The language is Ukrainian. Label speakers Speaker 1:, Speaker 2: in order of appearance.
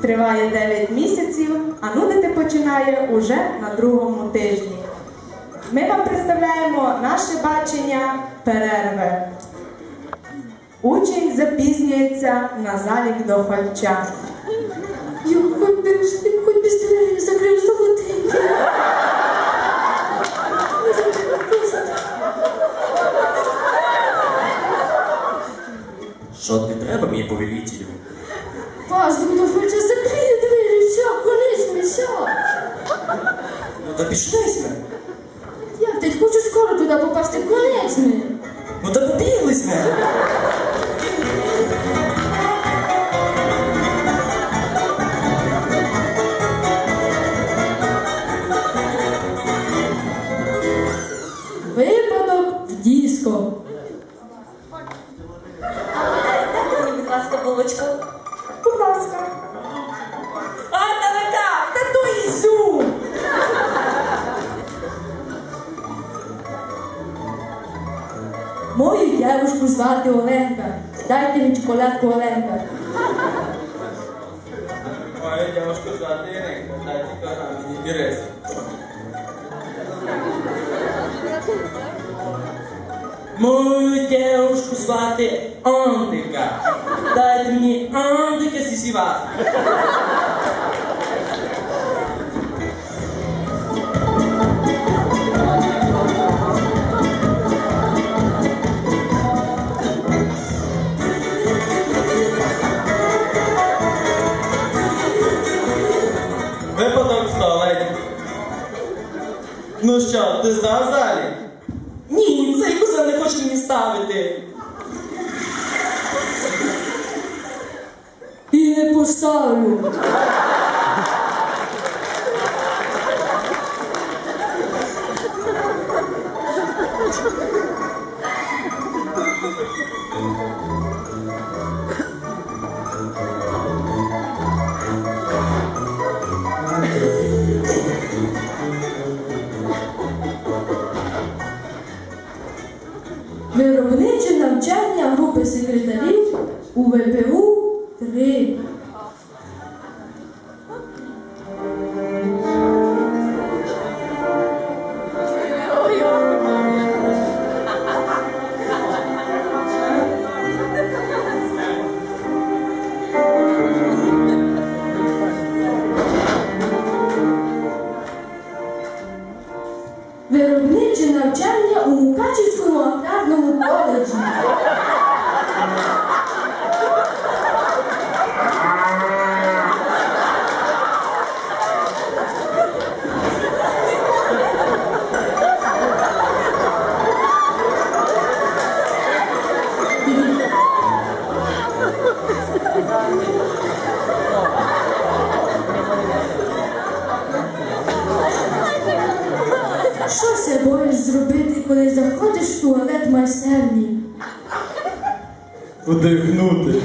Speaker 1: Триває 9 місяців, а нудити починає уже на другому тижні. Ми вам представляємо наше бачення перерви. Учень запізнюється на залік до фальча.
Speaker 2: Хоть би, би закрив.
Speaker 3: Що не треба мені повелітелю?
Speaker 2: Паздок то хоче закрити двері, все, конець ми, все.
Speaker 3: Ну то пішли ми.
Speaker 2: Як ти хочу скоро туди попасти, конець ми.
Speaker 3: Ну то побігли ми.
Speaker 2: Значи Дядичко, извадте оренка. Дайте ми чоколадка оренка.
Speaker 3: Моя девушка, извадте оренка. Дайте канал, интересно. Мой девушку звати Андика. Дайте мне Андика си сивата. Ну що, ти здав залі? Ні, цей кузен не хоче мені ставити.
Speaker 2: І не поставлю. Nyambupe Secretariat, UBPU, 3, коли заходиш в туалет майстерні?
Speaker 3: Подихнути.